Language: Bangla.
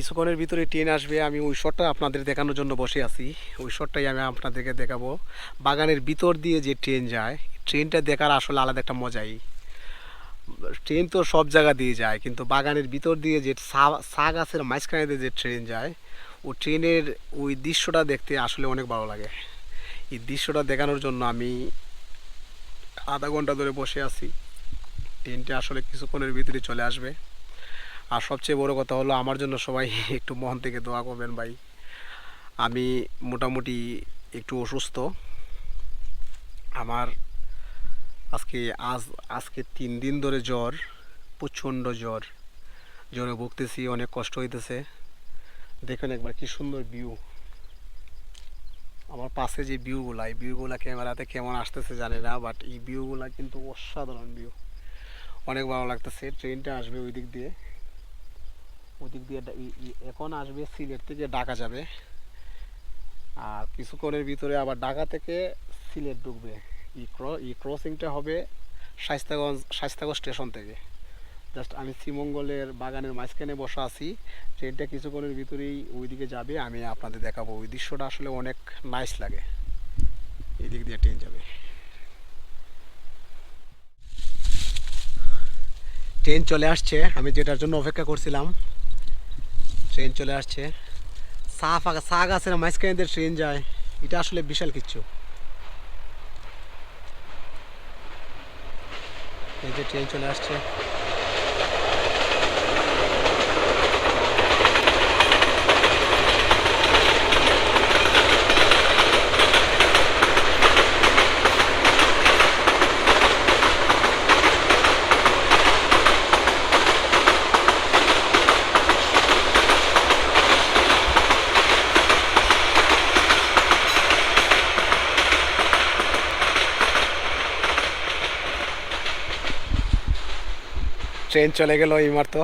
কিছুক্ষণের ভিতরে ট্রেন আসবে, আমি ওই শটটা আপনাদের দেখানোর জন্য বসে আছি। ওই শটটাই আমি আপনাদেরকে দেখাবো। বাগানের ভিতর দিয়ে যে ট্রেন যায় ট্রেনটা দেখার আসলে আলাদা একটা মজাই। ট্রেন তো সব জায়গা দিয়ে যায়, কিন্তু বাগানের ভিতর দিয়ে যে চা গাছের মাঝখানে দিয়ে যে ট্রেন যায় ও ট্রেনের ওই দৃশ্যটা দেখতে আসলে অনেক ভালো লাগে। এই দৃশ্যটা দেখানোর জন্য আমি আধা ঘণ্টা ধরে বসে আছি। ট্রেনটা আসলে কিছুক্ষণের ভিতরে চলে আসবে। আর সবচেয়ে বড় কথা হলো, আমার জন্য সবাই একটু মন থেকে দোয়া করবেন ভাই। আমি মোটামুটি একটু অসুস্থ। আমার আজকে আজ, আজকে তিন দিন ধরে জ্বর, প্রচণ্ড জ্বর। জ্বরে ভুগতেছি, অনেক কষ্ট হইতেছে। দেখুন একবার কি সুন্দর ভিউ আমার পাশে যে ভিউগুলো এই ভিউগুলা ক্যামেরাতে কেমন আসতেছে জানি না বাট এই ভিউগুলা কিন্তু অসাধারণ ভিউ অনেক ভালো লাগতেছে ট্রেনটা আসবে ওই দিক দিয়ে। ওদিক দিয়ে এখন আসবে সিলেট থেকে ঢাকা যাবে। আর কিছুক্ষণের ভিতরে আবার ঢাকা থেকে সিলেট ঢুকবে। ই ই ক্রসিংটা হবে শাইস্তাগঞ্জ শাইস্তাগঞ্জ স্টেশন থেকে। জাস্ট আমি শ্রীমঙ্গলের বাগানের মাঝখানে বসা আছি। ট্রেনটা কিছুক্ষণের ভিতরেই ওইদিকে যাবে, আমি আপনাদের দেখাবো। ওই দৃশ্যটা আসলে অনেক নাইস লাগে। এই দিক দিয়ে ট্রেন যাবে। ট্রেন চলে আসছে। আমি যেটার জন্য অপেক্ষা করছিলাম ট্রেন চলে আসছে। সা ফাঁকা সা গাছের মাঝখানে ট্রেন যায়। এটা আসলে বিশাল কিচ্ছু এই যে ট্রেন চলে আসছে। ট্রেন চলে গেল এই মাত্র